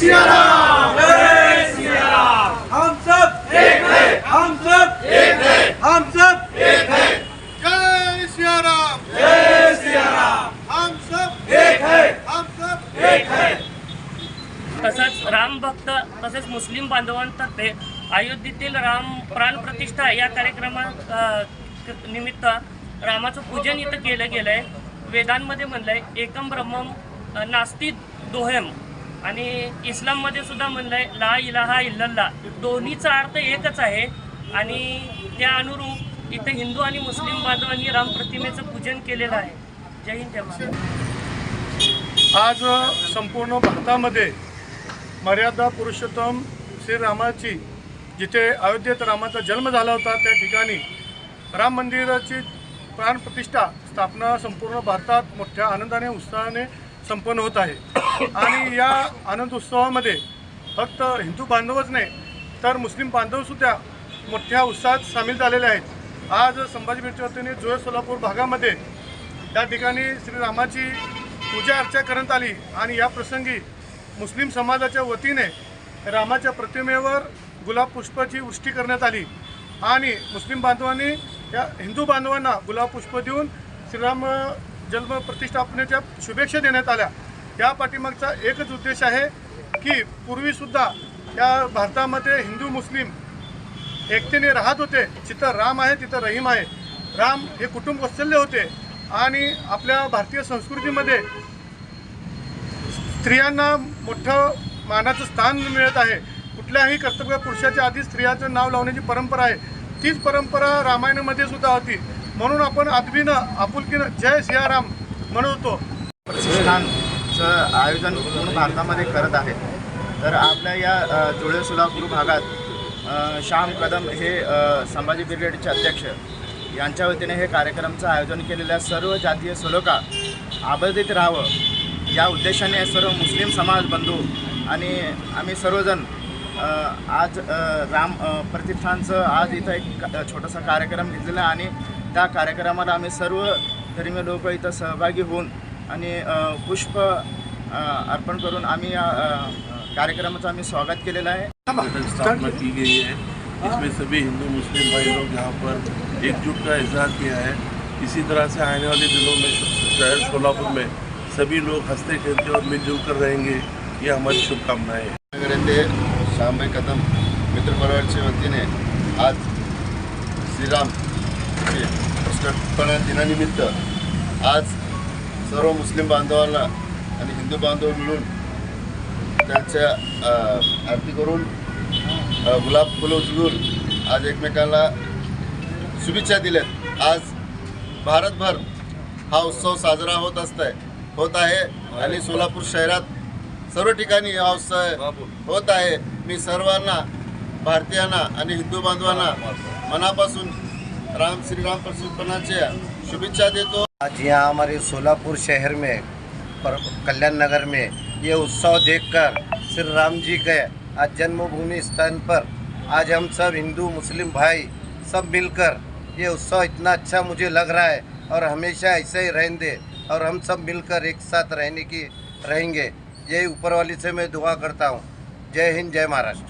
सियाराम! जय सियाराम! हम सब तसंच राम भक्त तसेच मुस्लिम बांधवांतर्फे अयोध्येतील राम प्राण प्रतिष्ठा या कार्यक्रमा निमित्त रामाचं पूजन इथं केलं गेलं आहे वेदांमध्ये म्हणलं आहे एकम ब्रह्म नास्ती दोहेम. आणि इस्लाममध्ये सुद्धा म्हणलंय ला इलाहा इल्लल्ला दोन्हीचा अर्थ एकच आहे. आणि त्या अनुरूप इथं हिंदू आणि मुस्लिम बांधवांनी राम प्रतिमेचं पूजन केलेलं आहे. जय हिंद जय आज संपूर्ण भारतामध्ये मर्यादा पुरुषोत्तम श्रीरामाची जिथे अयोध्येत रामाचा जन्म झाला होता त्या ठिकाणी राम मंदिराची प्राणप्रतिष्ठा स्थापना संपूर्ण भारतात मोठ्या आनंदाने उत्साहाने संपन्न होत आहे. आणि या आनंद उत्सवामध्ये फक्त हिंदू बांधवच नाही तर मुस्लिम बांधवसुद्धा मोठ्या उत्साहात सामील झालेले आहेत. आज संभाजी ब्रिजच्या वतीने जुळे सोलापूर भागामध्ये त्या ठिकाणी श्रीरामाची पूजा अर्चा करण्यात आली. आणि या प्रसंगी मुस्लिम समाजाच्या वतीने रामाच्या प्रतिमेवर गुलाब पुष्पाची वृष्टी करण्यात आली. आणि मुस्लिम बांधवांनी या हिंदू बांधवांना गुलाब पुष्प देऊन श्रीराम जन्म प्रतिष्ठापनेच्या शुभेच्छा देण्यात आल्या. या पाठीमागचा एकच उद्देश आहे की पूर्वीसुद्धा या भारतामध्ये हिंदू मुस्लिम एकतेने राहत होते. जिथं राम आहे तिथं रहीम आहे. राम हे कुटुंब वत्सल्य होते आणि आपल्या भारतीय संस्कृतीमध्ये स्त्रियांना मोठं मानाचं स्थान मिळत आहे. कुठल्याही कर्तव्य पुरुषाच्या आधी स्त्रियाचं नाव लावण्याची परंपरा आहे. तीच परंपरा रामायणामध्ये सुद्धा होती. म्हणून आपण आदबीनं आपुलकीनं जय सियाराम म्हणत होतो. प्रतिष्ठानचं आयोजन पूर्ण भारतामध्ये करत आहे. तर आपल्या या अ, जुळे सोलापूर भागात श्याम कदम हे संभाजी ब्रिगेडचे अध्यक्ष यांच्या वतीने हे कार्यक्रमचं आयोजन केलेल्या सर्व जातीय सलोका आबंधित राहावं या उद्देशाने सर्व मुस्लिम समाज बंधू आणि आम्ही सर्वजण आज राम प्रतिष्ठानचं आज इथं एक छोटासा कार्यक्रम घेतलेला आणि त्या कार्यक्रमाला आम्ही सर्व धर्मीय लोक इथं सहभागी होऊन आणि पुष्प अर्पण करून आम्ही या कार्यक्रमाचं आम्ही स्वागत केलेलं आहे. स्थापना की गई है। इसमें सभी हिंदू मुस्लिम भाई लोग यहाँ पर एकजुट का इजहार किया है। इसी तरह से आने वाले दिनों में शहर सोलापुर में सभी लोग हंसते खेलते और मिलजुल कर रहेंगे। ये हमारी शुभकामनाएं हैं। नगर येथे श्यामभाई कदम मित्र परिवारच्या वतीने आज श्रीराम चे प्रतिष्ठापना दिनानिमित्त आज सर्व मुस्लिम बांधवांना आणि हिंदू बांधव मिळून त्यांच्या आरती करून गुलाब फुलं उचलून आज एकमेकांना शुभेच्छा दिल्यात. आज भारतभर हा उत्सव साजरा होत असतंय होत आहे आणि सोलापूर शहरात सर्व ठिकाणी हा उत्सव होत आहे. मी सर्वांना भारतीयांना आणि हिंदू बांधवांना मनापासून राम श्रीराम प्रसिद्धपणाच्या शुभेच्छा देतो आज यहाँ हमारे सोलापुर शहर में कल्याण नगर में ये उत्सव देखकर श्री राम जी के आज जन्मभूमि स्थान पर आज हम सब हिंदू, मुस्लिम भाई सब मिलकर ये उत्सव इतना अच्छा मुझे लग रहा है और हमेशा ऐसे ही रहने दे और हम सब मिलकर एक साथ रहने की, रहेंगे। यही ऊपर वाली से मैं दुआ करता हूँ। जय हिंद, जय महाराष्ट्र।